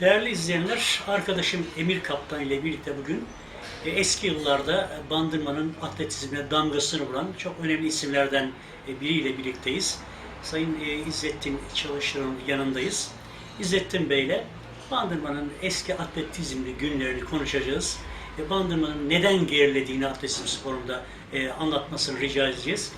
Değerli izleyenler, arkadaşım Emir Kaptan ile birlikte bugün e, eski yıllarda Bandırma'nın atletizmine damgasını vuran çok önemli isimlerden e, biriyle birlikteyiz. Sayın e, İzzettin Çalışır'ın yanındayız. İzzettin Bey ile Bandırma'nın eski atletizmli günlerini konuşacağız. Bandırma'nın neden gerilediğini atletizm sporunda anlatmasını rica edeceğiz.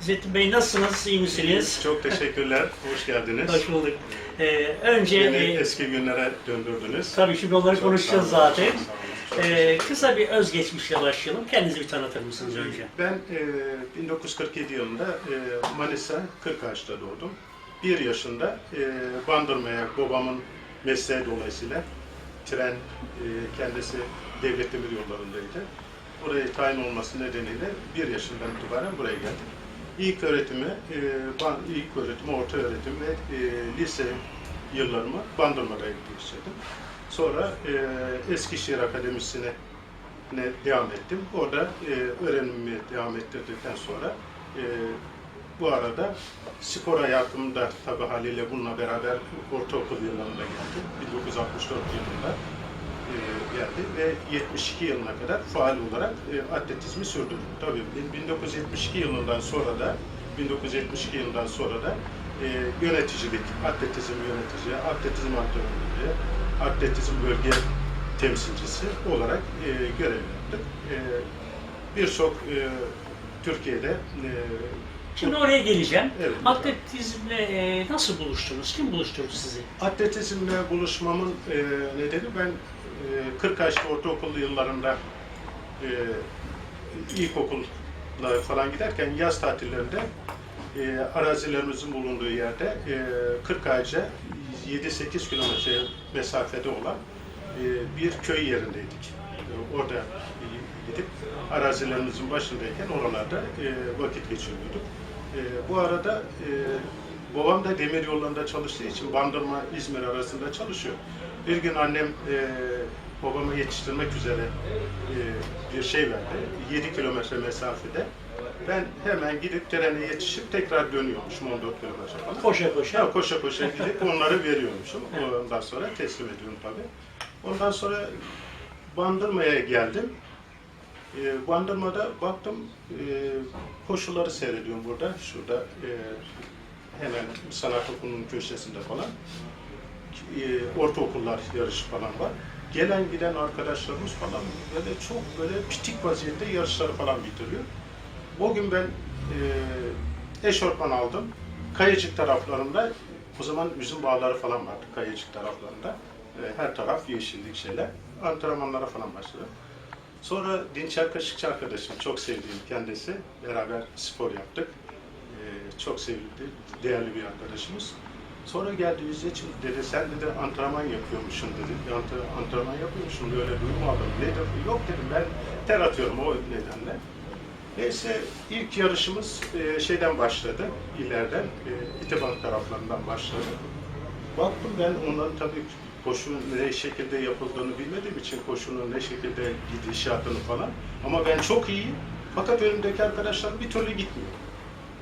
İzzettin Bey nasılsınız, iyi misiniz? Çok teşekkürler, hoş geldiniz. Hoş bulduk. E, önce... Beni e, eski günlere döndürdünüz. Tabii şimdi onları Çok konuşacağız sağ olun, zaten. çok sağ olun, çok Ee, kısa bir özgeçmişle başlayalım. Kendinizi bir tanıtır mısınız önce? Ben e, 1947 yılında e, Manisa Kırkağaç'ta doğdum. Bir yaşında e, Bandırma'ya babamın mesleği dolayısıyla tren e, kendisi devlet demir yollarındaydı. Oraya tayin olması nedeniyle bir yaşından itibaren buraya geldim. İlk öğretimi, e, ilk öğretimi, orta öğretim ve e, lise yıllarımı Bandırma'da geçirdim. Sonra e, Eskişehir Akademisi'ne ne devam ettim. Orada e, öğrenimimi devam ettirdikten sonra bu arada spor hayatımda tabii haliyle bununla beraber ortaokul yıllarında geldi. 1964 yılında geldi ve 72 yılına kadar faal olarak e, atletizmi sürdürdüm. Tabii 1972 yılından sonra da 1972 yılından sonra da e, yöneticilik, atletizm yönetici, atletizm antrenörlüğü, atletizm bölge temsilcisi olarak e, görev yaptık. E, Birçok e, Türkiye'de e, Şimdi oraya geleceğim. Evet. Atletizmle e, nasıl buluştunuz? Kim buluşturdu sizi? atletizmle buluşmamın e, nedeni ben e, 40 yaşlı ortaokul yıllarında e, ilkokulla falan giderken yaz tatillerinde e, arazilerimizin bulunduğu yerde e, 40 ağaca 7-8 kilometre mesafede olan e, bir köy yerindeydik. E, orada gidip arazilerimizin başındayken oralarda e, vakit geçiriyorduk. E, bu arada e, babam da demir yollarında çalıştığı için Bandırma İzmir arasında çalışıyor. Bir gün annem e, babamı yetiştirmek üzere e, bir şey verdi. 7 kilometre mesafede. Ben hemen gidip trene yetişip tekrar dönüyormuşum 14 kilometre falan. Koşa koşa. Ya koşa koşa gidip onları veriyormuşum. Ondan sonra teslim ediyorum tabii. Ondan sonra Bandırma'ya geldim. Ee, Bandırma'da baktım e, koşuları seyrediyorum burada. Şurada e, hemen sanat okulunun köşesinde falan. E, ortaokullar yarışı falan var. Gelen giden arkadaşlarımız falan böyle çok böyle pitik vaziyette yarışları falan bitiriyor. Bugün ben e, eşortman aldım. Kayacık taraflarında o zaman üzüm bağları falan vardı Kayacık taraflarında. E, her taraf yeşillik şeyler. Antrenmanlara falan başladım. Sonra Dinçer Kaşıkçı arkadaşım, çok sevdiğim kendisi. Beraber spor yaptık. E, çok sevgili, değerli bir arkadaşımız. Sonra geldi İzzet'ciğim dedi, sen dedi antrenman yapıyormuşsun dedi. Ant- Antrenman yapıyormuşsun, böyle duymadım. Ne dedi? Yok dedim, ben ter atıyorum o nedenle. Neyse ilk yarışımız e, şeyden başladı, ileriden, e, İtibar taraflarından başladı. Baktım ben onların tabii koşunun ne şekilde yapıldığını bilmediğim için koşunun ne şekilde gidişatını falan. Ama ben çok iyiyim. Fakat önümdeki arkadaşlar bir türlü gitmiyor.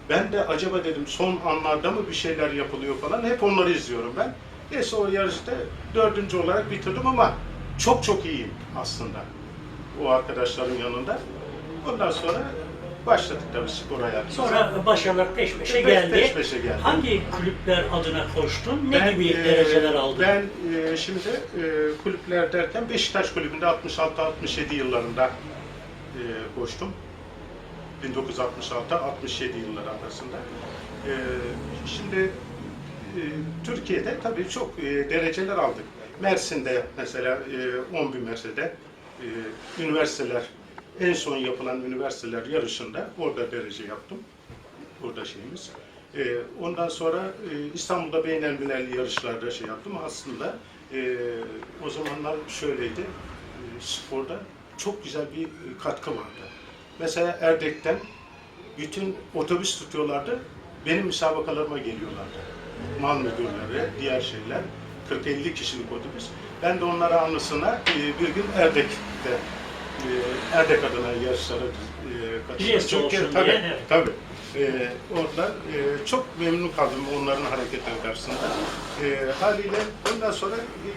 Ben de acaba dedim son anlarda mı bir şeyler yapılıyor falan. Hep onları izliyorum ben. Neyse o yarışta dördüncü olarak bitirdim ama çok çok iyiyim aslında o arkadaşların yanında. Ondan sonra başladık tabii spor hayatımıza. Sonra başarılar peş peşe Peş- geldi. peş peşe geldi. Hangi kulüpler adına koştun? Ne Ben, gibi e, dereceler aldın? Ben e, şimdi e, kulüpler derken Beşiktaş Kulübü'nde 66-67 yıllarında e, koştum. 1966-67 yılları arasında. E, şimdi e, Türkiye'de tabii çok e, dereceler aldık. Mersin'de mesela e, 10 bin metrede e, üniversiteler, en son yapılan üniversiteler yarışında orada derece yaptım. Burada şeyimiz. E, ondan sonra e, İstanbul'da beynelmilerli yarışlarda şey yaptım. Aslında e, o zamanlar şöyleydi. E, sporda çok güzel bir e, katkı vardı. Mesela Erdek'ten bütün otobüs tutuyorlardı. Benim müsabakalarıma geliyorlardı. Mal müdürleri, diğer şeyler. 40-50 kişilik otobüs. Ben de onlara anısına e, bir gün Erdek'te e, Erdek adına yarışlara e, katıldım. Olsun tabii, evet. tabii. Ee, orada e, çok memnun kaldım onların hareketleri karşısında. Ee, haliyle ondan sonra e,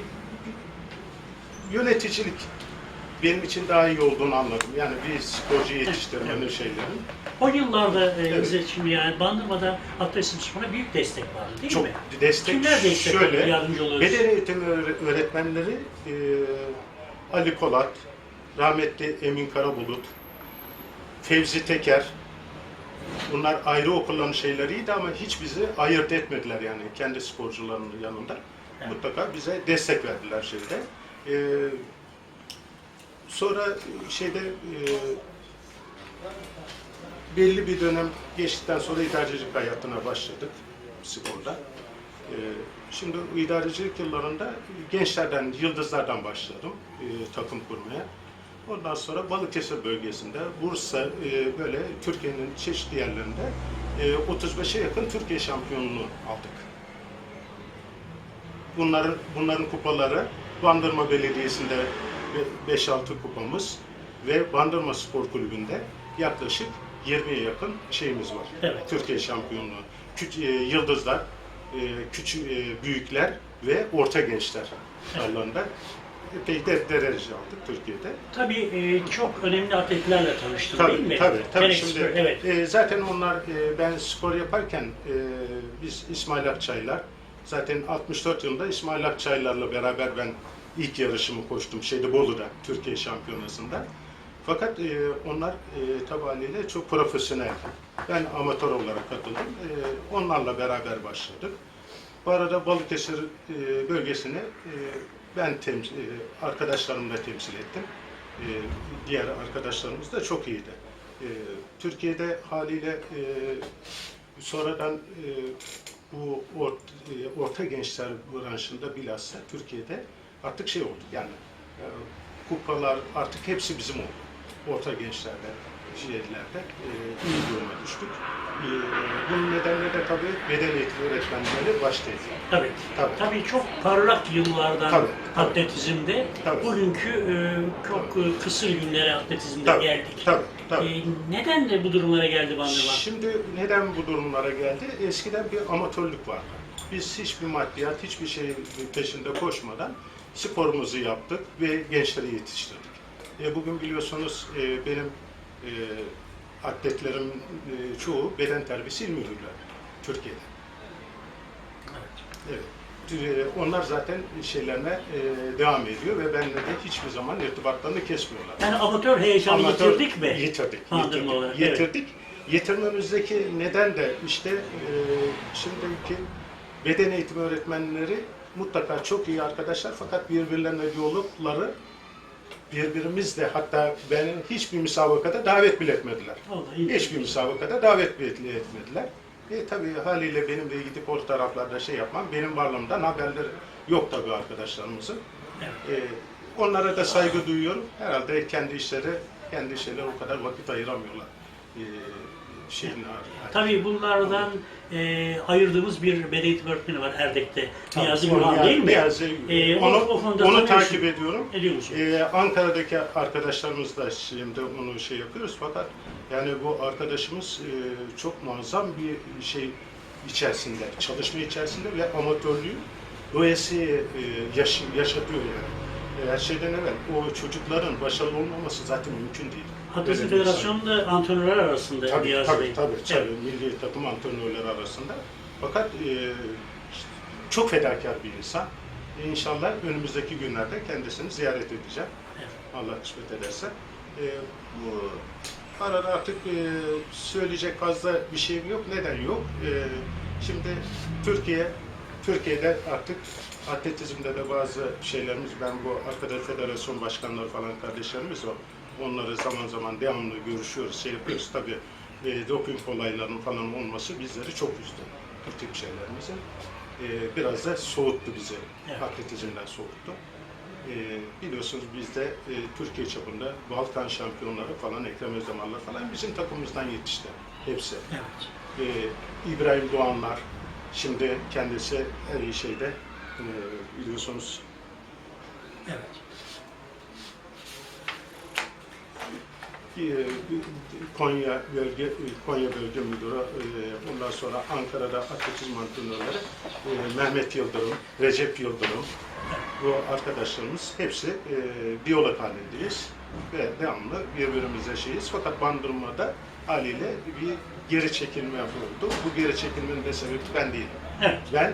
yöneticilik benim için daha iyi olduğunu anladım. Yani bir sporcu yetiştirmenin şeylerin. O yıllarda e, Evet. bize şimdi yani Bandırma'da atletizm sporuna büyük destek vardı değil Çok mi? destek Kimler destek şöyle, yardımcı oluyoruz? beden eğitimi öğre- öğretmenleri e, Ali Kolat, rahmetli Emin Karabulut, Fevzi Teker, bunlar ayrı okulların şeyleriydi ama hiç bizi ayırt etmediler yani kendi sporcularının yanında. Evet. Mutlaka bize destek verdiler şeyde. E, sonra şeyde e, belli bir dönem geçtikten sonra idarecilik hayatına başladık sporda. Ee, şimdi idarecilik yıllarında gençlerden, yıldızlardan başladım e, takım kurmaya. Ondan sonra Balıkesir bölgesinde, Bursa, e, böyle Türkiye'nin çeşitli yerlerinde e, 35'e yakın Türkiye şampiyonluğu aldık. Bunların bunların kupaları Bandırma Belediyesi'nde 5-6 kupamız ve Bandırma Spor Kulübü'nde yaklaşık 20'ye yakın şeyimiz var. Evet. Türkiye şampiyonluğu. Küç, e, yıldızlar, e, küçük e, büyükler ve orta gençler alanında epey de derece aldık Türkiye'de. Tabii e, çok önemli atletlerle tanıştın değil mi? Tabii, tabii, tabii. Şimdi, spor- evet. e, zaten onlar, e, ben spor yaparken e, biz İsmail Akçaylar, zaten 64 yılında İsmail Akçaylar'la beraber ben ilk yarışımı koştum şeyde Bolu'da, Türkiye Şampiyonası'nda. Fakat e, onlar e, tabi haliyle çok profesyonel. Ben amatör olarak katıldım. E, onlarla beraber başladık. Bu arada Balıkesir e, bölgesini e, ben temsil, e, arkadaşlarımla temsil ettim. E, diğer arkadaşlarımız da çok iyiydi. E, Türkiye'de haliyle e, sonradan e, bu orta, e, orta gençler branşında bilhassa Türkiye'de artık şey oldu yani e, kupalar artık hepsi bizim oldu. Orta gençlerde, şeylerde e, iyi duruma düştük. E, bunun nedenleri de tabii beden eğitimi öğretmenleri başta etti. Tabii. Tabii. Tabii çok parlak yıllardan Tabii, tabii. atletizmde Tabii. bugünkü e, çok e, kısır günlere atletizmde Tabii, geldik. tabii, tabii. E, neden de bu durumlara geldi Bandırma? Şimdi neden bu durumlara geldi? Eskiden bir amatörlük vardı. Biz hiçbir maddiyat, hiçbir şey peşinde koşmadan sporumuzu yaptık ve gençleri yetiştirdik. E, bugün biliyorsunuz e, benim e, atletlerim e, çoğu beden terbiyesi il müdürleri Türkiye'de. Evet. Evet. E, Onlar zaten şeylerine e, devam ediyor ve benimle de hiçbir zaman irtibatlarını kesmiyorlar. Yani amatör heyecanı Amatör- yitirdik mi? Yitirdik. Yitirdik. olarak, evet. yitirdik. Yitirmemizdeki neden de işte e, şimdiki beden eğitimi öğretmenleri mutlaka çok iyi arkadaşlar fakat birbirlerine diyalogları birbirimizle hatta beni hiçbir müsabakada davet bile etmediler. Hiçbir müsabakada davet bile etmediler. E tabii haliyle benim de gidip o taraflarda şey yapmam, benim varlığımdan haberleri yok tabii arkadaşlarımızın. Evet. E, onlara da saygı duyuyorum. Herhalde kendi işleri, kendi işleri o kadar vakit ayıramıyorlar. E, şeyin, Tabii bunlardan e, ayırdığımız bir eğitimi öğretmeni var Erdek'te. Tabii, Niyazi onu Gürhan yani- değil mi? Niyazi, E, o- onu, o konuda onu takip ediyorum. Ediyor musun? Ee, Ankara'daki arkadaşlarımız da şimdi onu şey yapıyoruz fakat yani bu arkadaşımız e, çok muazzam bir şey içerisinde, çalışma içerisinde ve amatörlüğü doyasıya e, yaş, yaşatıyor yani. E, Her şeyden evvel o çocukların başarılı olmaması zaten mümkün değil. Atletizm Böyle bir Federasyonu'nda antrenörler arasında Tabii, Niyazi tabii, Bey. tabii, Evet. tabii. Milli takım antrenörleri arasında. Fakat e, çok fedakar bir insan. İnşallah önümüzdeki günlerde kendisini ziyaret edeceğim. Evet. Allah kısmet ederse. E, bu arada artık e, söyleyecek fazla bir şeyim yok. Neden yok? E, şimdi Türkiye, Türkiye'de artık atletizmde de bazı şeylerimiz, ben bu arkadaş federasyon başkanları falan kardeşlerimiz var. Onları zaman zaman devamlı görüşüyoruz, şey yapıyoruz. Tabii e, doping olaylarının falan olması bizleri çok üzdü. Bu tip şeylerimizi. E, biraz da soğuttu bizi. Evet. Atletizmden soğuttu. E, biliyorsunuz bizde e, Türkiye çapında Balkan şampiyonları falan, Ekrem Özdemirler falan bizim takımımızdan yetişti. Hepsi. Evet. E, İbrahim Doğanlar, şimdi kendisi her şeyde e, biliyorsunuz Evet. e, Konya bölge Konya bölge müdürü, e, ondan sonra Ankara'da atletizm antrenörleri e, Mehmet Yıldırım, Recep Yıldırım, bu arkadaşlarımız hepsi e, diyalog halindeyiz ve devamlı birbirimize şeyiz. Fakat Bandırma'da haliyle bir geri çekilme oldu. Bu geri çekilmenin de sebebi ben değilim. Evet. Ben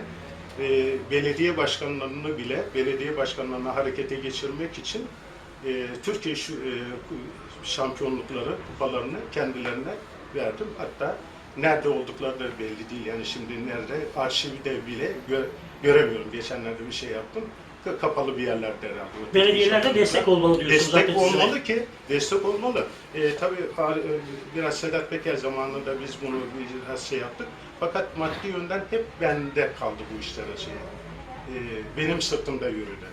e, belediye başkanlarını bile belediye başkanlarını harekete geçirmek için e, Türkiye şu, e, şampiyonlukları, kupalarını kendilerine verdim. Hatta nerede oldukları da belli değil. Yani şimdi nerede arşivde bile gö- göremiyorum. Geçenlerde bir şey yaptım. Ka- Kapalı bir yerlerde herhalde. Belediyelerde destek olmalı diyorsunuz. Destek zaten size. olmalı ki, destek olmalı. E, tabii e, biraz Sedat Peker zamanında biz bunu biraz şey yaptık. Fakat maddi yönden hep bende kaldı bu işlere şey. E, benim sırtımda yürüdü.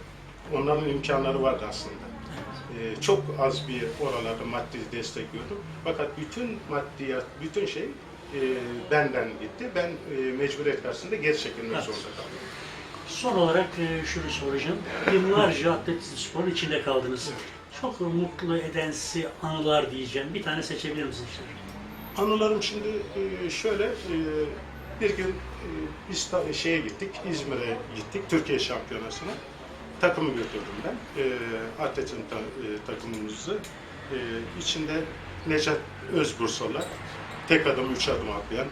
Onların imkanları vardı aslında. E, çok az bir oralarda maddi destek gördüm. Fakat bütün maddiyat, bütün şey e, benden gitti. Ben e, mecburiyet karşısında geri çekilmek Evet. zorunda kaldım. Son olarak e, şunu soracağım. Yıllarca atletizm sporun içinde kaldınız. Çok mutlu edensi anılar diyeceğim. Bir tane seçebilir misiniz? Anılarım şimdi e, şöyle, e, bir gün e, biz şeye gittik, İzmir'e gittik, Türkiye Şampiyonası'na. Takımı götürdüm ben, e, atletizm ta- e, takımımızı. E, içinde Necat Özbursalı, tek adım üç adım atlayan,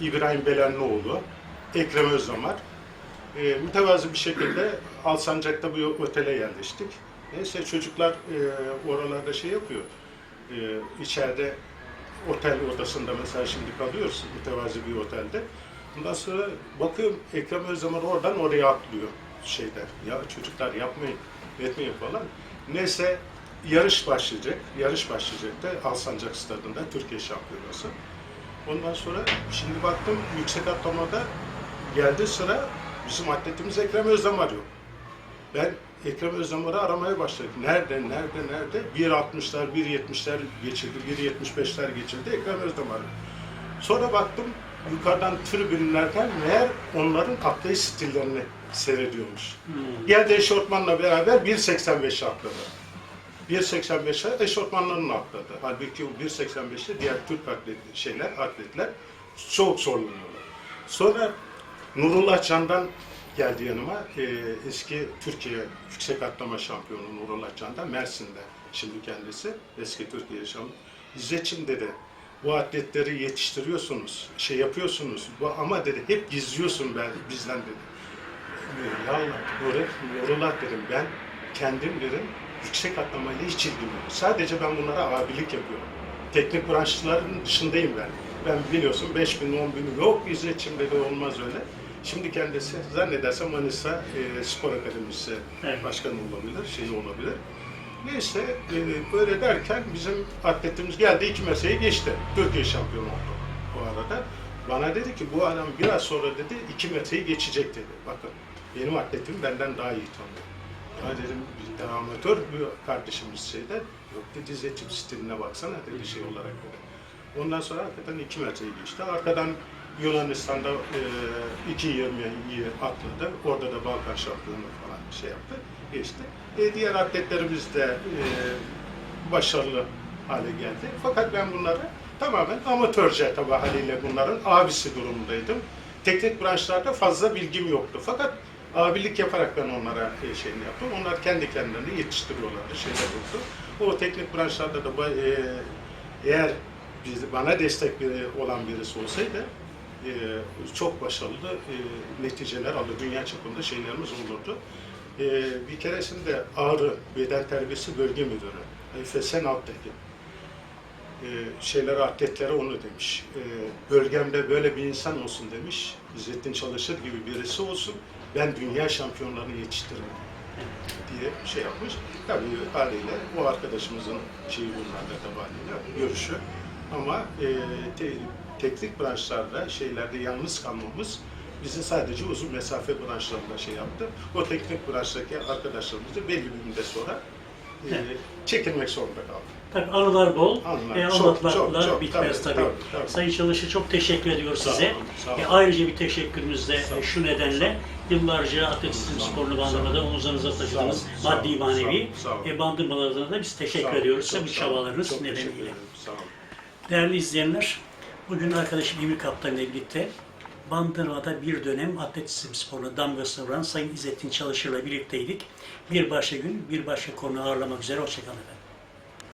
İbrahim Belenlioğlu, Ekrem Özdamar. E, mütevazı bir şekilde Alsancak'ta bir otele yerleştik. Neyse çocuklar e, oralarda şey yapıyor, e, içeride otel odasında mesela şimdi kalıyoruz mütevazi bir otelde. Ondan sonra bakıyorum Ekrem Özdemir oradan oraya atlıyor şeyde. Ya çocuklar yapmayın, etmeyin falan. Neyse yarış başlayacak. Yarış başlayacak da Alsancak Stadı'nda Türkiye Şampiyonası. Ondan sonra şimdi baktım yüksek atlamada geldi sıra bizim atletimiz Ekrem Özdemir yok. Ben Ekrem Özdemir'i aramaya başladım. Nerede, nerede, nerede? 1.60'lar, 1.70'ler geçildi, 1.75'ler geçildi Ekrem Özdemir. Sonra baktım yukarıdan tribünlerden meğer onların atlayış stillerini seyrediyormuş. Hmm. Geldi eşortmanla beraber 1.85'e atladı. 1.85'e eşortmanlarını atladı. Halbuki o 1.85'te diğer Türk atlet, şeyler, atletler çok zorlanıyorlar. Sonra Nurullah Can'dan geldi yanıma. Ee, eski Türkiye yüksek atlama şampiyonu Nurullah Can'dan Mersin'de şimdi kendisi. Eski Türkiye şampiyonu. İzzetçim dedi. Bu atletleri yetiştiriyorsunuz, şey yapıyorsunuz bu- ama dedi hep gizliyorsun ben, bizden dedi. Ya Allah, Nurullah dedim ben kendim dedim yüksek atlamayla hiç ilgim yok. Sadece ben bunlara abilik yapıyorum. Teknik branşların dışındayım ben. Ben biliyorsun 5 bin, 10 bin yok İzzetçim dedi olmaz öyle. Şimdi kendisi zannedersem Manisa e, Spor Akademisi Evet. başkanı olabilir, şey olabilir. Neyse e, böyle derken bizim atletimiz geldi iki mesleği geçti. Türkiye şampiyonu oldu bu arada. Bana dedi ki bu adam biraz sonra dedi iki metreyi geçecek dedi. Bakın benim atletim benden daha iyi tanıyor. Ya dedim bir de amatör bir kardeşimiz şeyde yok dedi zetim stiline baksana dedi şey olarak dedi. Ondan sonra hakikaten iki metreyi geçti. Arkadan Yunanistan'da e, 2.20'yi atladı. Orada da Balkan şampiyonu falan şey yaptı. Geçti. E, diğer atletlerimiz de e, başarılı hale geldi. Fakat ben bunları tamamen amatörce tabi haliyle bunların abisi durumundaydım. Teknik branşlarda fazla bilgim yoktu. Fakat abilik yaparak ben onlara e, şeyini yaptım. Onlar kendi kendilerini yetiştiriyorlardı, şeyler yoktu. O teknik branşlarda da e, eğer bana destek biri olan birisi olsaydı e, çok başarılı e, neticeler aldı. Dünya çapında şeylerimiz olurdu. E, bir keresinde Ağrı Beden Terbiyesi Bölge Müdürü Fesen Alttaki e, şeylere, atletlere onu demiş. E, bölgemde böyle bir insan olsun demiş. İzzettin Çalışır gibi birisi olsun. Ben dünya şampiyonlarını yetiştiririm diye şey yapmış. Tabii haliyle bu arkadaşımızın şeyi bunlarda tabii haliyle görüşü. Ama e, te- teknik branşlarda, şeylerde yalnız kalmamız Bizim sadece uzun mesafe branşlarında şey yaptı. O teknik branştaki arkadaşlarımız da belli bir müddet sonra e, çekilmek zorunda kaldı. Tabii anılar bol, Anılar. e, anlatmaklar çok, çok. bitmez Tabii, tabii. tabii. Sayın Çalış'ı çok teşekkür ediyor Sağ size. olun, sağ olun. E, ayrıca bir teşekkürümüz de e, şu nedenle yıllarca atletizm sporunu bandırmada omuzlarınıza taşıdınız Sağ olun, maddi sağ olun, manevi. E, bandırmalarına da biz teşekkür Sağ ediyoruz çok bu çabalarınız nedeniyle. Sağ olun. Değerli izleyenler, bugün arkadaşım İmir Kaptan'la birlikte Bandırma'da bir dönem atletizm sporuna damgasını vuran Sayın İzzettin Çalışır'la birlikteydik. Bir başka gün, bir başka konu ağırlamak üzere. Hoşçakalın efendim.